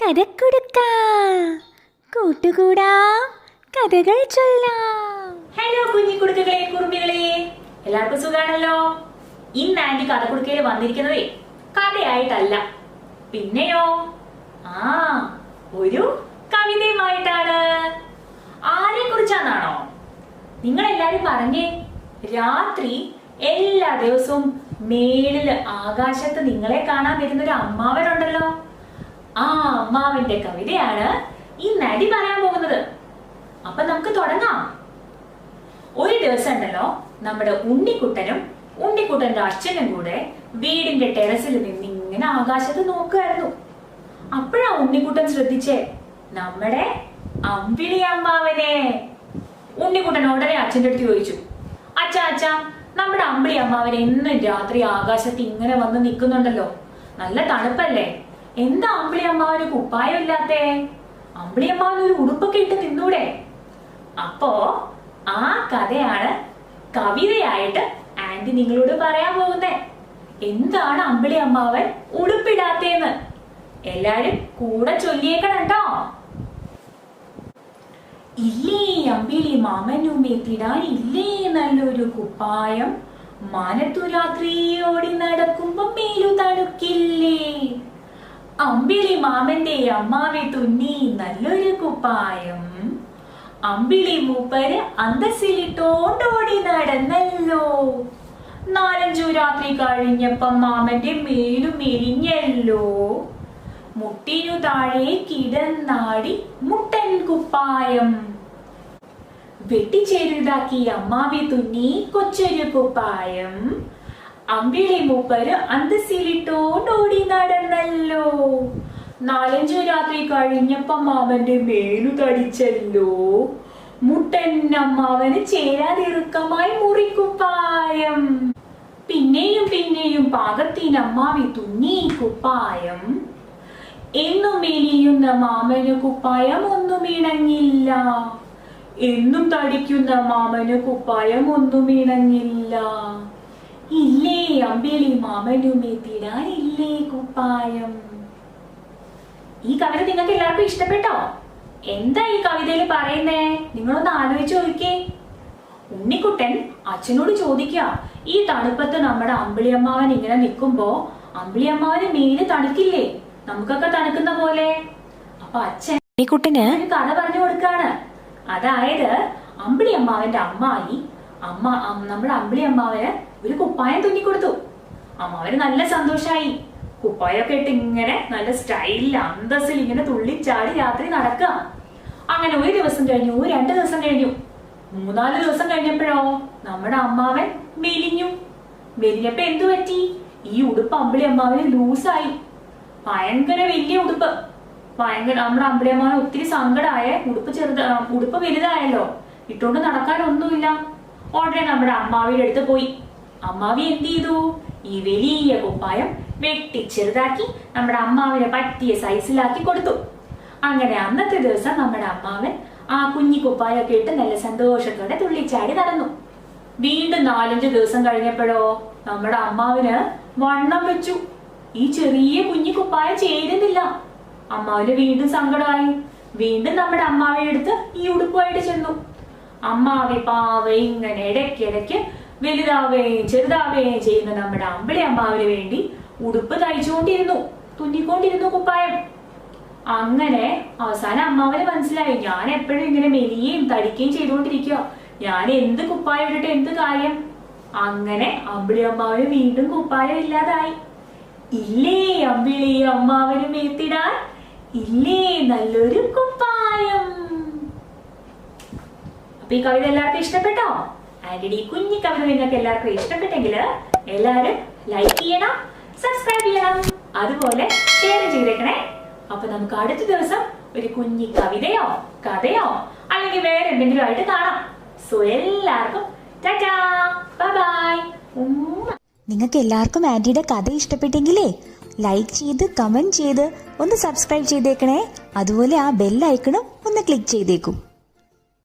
കഥക്കുടുക്ക. കൂട്ടുകൂടാ കഥകൾ ചൊല്ലാം. ഹലോ കുഞ്ഞി കുടുക്കുകളെ കുറുമ്പികളെ. എല്ലാവർക്കും സുഖാണല്ലോ? ഇന്ന് ആന്റി കഥക്കുടുക്കയിൽ വന്നിരിക്കുന്നതേ കഥയായിട്ടല്ല. പിന്നെയോ? ആ ഒരു കവിതയുമായിട്ടാണ്. ആരെ കുറിച്ചാന്നാണോ നിങ്ങൾ എല്ലാരും പറഞ്ഞേ രാത്രി എല്ലാ ദിവസവും മേളിൽ ആകാശത്ത് നിങ്ങളെ കാണാൻ വരുന്ന ഒരു അമ്മാവനുണ്ടല്ലോ. ആ അമ്മാവിന്റെ കവിതയാണ് ഈ നടി പറയാൻ പോകുന്നത്. അപ്പൊ നമുക്ക് തുടങ്ങാം. ഒരു ദിവസം ഉണ്ടല്ലോ നമ്മുടെ ഉണ്ണിക്കുട്ടനും ഉണ്ണിക്കുട്ടന്റെ അച്ഛനും കൂടെ വീടിന്റെ ടെറസിൽ നിന്ന് ഇങ്ങനെ ആകാശത്ത് നോക്കുമായിരുന്നു അപ്പോഴാ ഉണ്ണിക്കുട്ടൻ ശ്രദ്ധിച്ചേ നമ്മുടെ അമ്പിളി അമ്മാവനെ. ഉണ്ണിക്കുട്ടൻ ഉടനെ അച്ഛന്റെ അടുത്ത് ചോദിച്ചു അച്ഛാ അച്ഛാ നമ്മുടെ അമ്പിളി അമ്മാവൻ എന്നും രാത്രി ആകാശത്ത് ഇങ്ങനെ വന്ന് നിൽക്കുന്നുണ്ടല്ലോ. നല്ല തണുപ്പല്ലേ? എന്താ അമ്പിളി അമ്മാവന് കുപ്പായം ഇല്ലാത്തേ? അമ്പിളി അമ്മാവൻ ഒരു ഉടുപ്പൊക്കെ ഇട്ട് നിന്നൂടെ. അപ്പോ ആ കഥയാണ് കവിതയായിട്ട് ആന്റി നിങ്ങളോട് പറയാൻ പോകുന്നേ. എന്താണ് അമ്പിളി അമ്മാവൻ ഉടുപ്പിടാത്തേന്ന്? എല്ലാരും കൂടെ ചൊല്ലിയേക്കണം കേട്ടോ ഇല്ലേ അമ്പിളി മാമനുമെത്തിടാൻ ഇല്ലേ നല്ലൊരു കുപ്പായം? മാനത്തു രാത്രി ഓടി നടക്കുമ്പോ മേലു തണുക്കില്ലേ? അമ്പിളി മാമന്റെ അമ്മാവി തുന്നി നല്ലൊരു കുപ്പായം. അമ്പിളി മൂപ്പര് അന്തസ്സിലിട്ടോണ്ടോടി നടന്നല്ലോ. നാലഞ്ചു രാത്രി കഴിഞ്ഞപ്പം മാമന്റെ മേലു മെലിഞ്ഞല്ലോ മുട്ടിനു താഴെ കിടന്നാടി മുട്ടൻ കുപ്പായം. വെട്ടിച്ചേരുതാക്കി അമ്മാവി തുന്നി കൊച്ചൊരു കുപ്പായം. അമ്പിളി മൂപ്പര് അന്തസ്സിലിട്ടോണ്ടോടി നടന്നല്ലോ നാലഞ്ചു രാത്രി കഴിഞ്ഞപ്പം അവന്റെ മേലു തടിച്ചല്ലോ. മുട്ടൻ അമ്മാവന് ചേരാതിറുക്കമായി മുറിക്കുപ്പായം പിന്നെയും പിന്നെയും പാകത്തിനമ്മാവി തുന്നി കുപ്പായം. എന്നും മെലിയുന്ന മാമന് കുപ്പായം ഒന്നും ഇണങ്ങില്ല. എന്നും തടിക്കുന്ന മാമന് കുപ്പായം ഒന്നും ഇണങ്ങില്ല. ഇല്ലേ അമ്പിളി മാമനുമേ തിരാനില്ലേ കുപ്പായം? ഈ കവിത നിങ്ങൾക്ക് എല്ലാവർക്കും ഇഷ്ടപ്പെട്ടോ? എന്താ ഈ കവിതയിൽ പറയുന്നേ? നിങ്ങളൊന്ന് ആലോചിച്ച് നോക്കിയേ. ഉണ്ണിക്കുട്ടൻ അച്ഛനോട് ചോദിക്കുക ഈ തണുപ്പത്ത് നമ്മുടെ അമ്പിളിയമ്മാവൻ ഇങ്ങനെ നിൽക്കുമ്പോ അമ്പിളിയമ്മാവന് മീന് തണുക്കില്ലേ? നമുക്കൊക്കെ തണുക്കുന്ന പോലെ. അപ്പൊ അച്ഛൻ ഉണ്ണിക്കുട്ടന് കഥ പറഞ്ഞു കൊടുക്കാണ്. അതായത് അമ്പിളിയമ്മാവന്റെ അമ്മായി അമ്മ നമ്മുടെ അമ്പിളിയമ്മാവന് ഒരു കുപ്പായം തുന്നിക്കൊടുത്തു. അമ്മാവന് നല്ല സന്തോഷായി. കുപ്പായൊക്കെ ഇട്ട് ഇങ്ങനെ നല്ല സ്റ്റൈലിൽ അന്തസ്സിൽ ഇങ്ങനെ തുള്ളിച്ചാടി രാത്രി നടക്കുക അങ്ങനെ ഒരു ദിവസം കഴിഞ്ഞു രണ്ട് ദിവസം കഴിഞ്ഞു. മൂന്നാൽ ദിവസം കഴിഞ്ഞപ്പോഴോ നമ്മുടെ അമ്മാവൻ മെലിഞ്ഞു. മെലിഞ്ഞപ്പോ എന്തു പറ്റി? ഈ ഉടുപ്പ് അമ്പിളി അമ്മാവന് ലൂസായി. ഭയങ്കര വലിയ ഉടുപ്പ്. ഭയങ്കര നമ്മുടെ അമ്പിളി അമ്മാവൻ ഒത്തിരി സങ്കടമായ ഉടുപ്പ് ചെറുത ഉടുപ്പ് വലുതായല്ലോ. ഇട്ടുകൊണ്ട് നടക്കാനൊന്നുമില്ല. ഉടനെ നമ്മുടെ അമ്മാവിയുടെ അടുത്ത് പോയി. അമ്മാവി എന്ത് ചെയ്തു? ഈ വലിയ കുപ്പായം വെട്ടി ചെറുതാക്കി നമ്മുടെ അമ്മാവിനെ പറ്റിയ സൈസിലാക്കി കൊടുത്തു. അങ്ങനെ അന്നത്തെ ദിവസം നമ്മുടെ അമ്മാവൻ ആ കുഞ്ഞി കുപ്പായൊക്കെ ഇട്ട് നല്ല സന്തോഷത്തോടെ തുള്ളിച്ചാടി നടന്നു. വീണ്ടും നാലഞ്ച് ദിവസം കഴിഞ്ഞപ്പോഴോ നമ്മുടെ അമ്മാവിന് വണ്ണം വെച്ചു. ഈ ചെറിയ കുഞ്ഞി കുപ്പായം ചേരുന്നില്ല. അമ്മാവിന് വീണ്ടും സങ്കടമായി. വീണ്ടും നമ്മുടെ അമ്മാവിയുടെ അടുത്ത് ഈ ഉടുപ്പുമായിട്ട് ചെന്നു. അമ്മാവി പാവ ഇങ്ങനെ ഇടയ്ക്കിടയ്ക്ക് വലുതാവുകയും ചെറുതാവുകയും ചെയ്യുന്ന നമ്മുടെ അമ്പിളി അമ്മാവിന് വേണ്ടി ഉടുപ്പ് തയ്ച്ചുകൊണ്ടിരുന്നു തുന്നിക്കൊണ്ടിരുന്നു കുപ്പായം. അങ്ങനെ അവസാനം അമ്മാവന് മനസ്സിലായി ഞാൻ എപ്പോഴും ഇങ്ങനെ മെലിയും തടിക്കുകയും ചെയ്തുകൊണ്ടിരിക്കുക ഞാൻ എന്ത് കുപ്പായം ഇട്ടിട്ട് എന്ത് കാര്യം? അങ്ങനെ അമ്പിളി അമ്മാവന് വീണ്ടും കുപ്പായം ഇല്ലാതായി. ഇല്ലേ അമ്പിളി അമ്മാവന് മേത്തിടാൻ? ഇല്ലേ നല്ലൊരു കുപ്പായം? അപ്പൊ ഈ കവിത എല്ലാവർക്കും ഇഷ്ടപ്പെട്ടോ? ആന്റണി കുഞ്ഞി കവിത നിങ്ങൾക്ക് എല്ലാവർക്കും ഇഷ്ടപ്പെട്ടെങ്കിൽ എല്ലാവരും ലൈക്ക് ചെയ്യണം. സബ്സ്ക്രൈബ് ചെയ്യണം അതുപോലെ ഷെയർ ചെയ്തേക്കണേ. അപ്പൊ നമുക്ക് അടുത്ത ദിവസം ഒരു കുഞ്ഞി കവിതയോ കഥയോ അല്ലെങ്കിൽ വേറെ എന്തെങ്കിലും ആയിട്ട് കാണാം. സോ എല്ലാവർക്കും ബൈ നിങ്ങൾക്ക് എല്ലാവർക്കും ആന്റിയുടെ കഥ ഇഷ്ടപ്പെട്ടെങ്കിലേ ലൈക്ക് ചെയ്ത് കമന്റ് ചെയ്ത് ഒന്ന് സബ്സ്ക്രൈബ് ചെയ്തേക്കണേ. അതുപോലെ ആ ബെൽ ഐക്കണും ഒന്ന് ക്ലിക്ക് ചെയ്തേക്കും.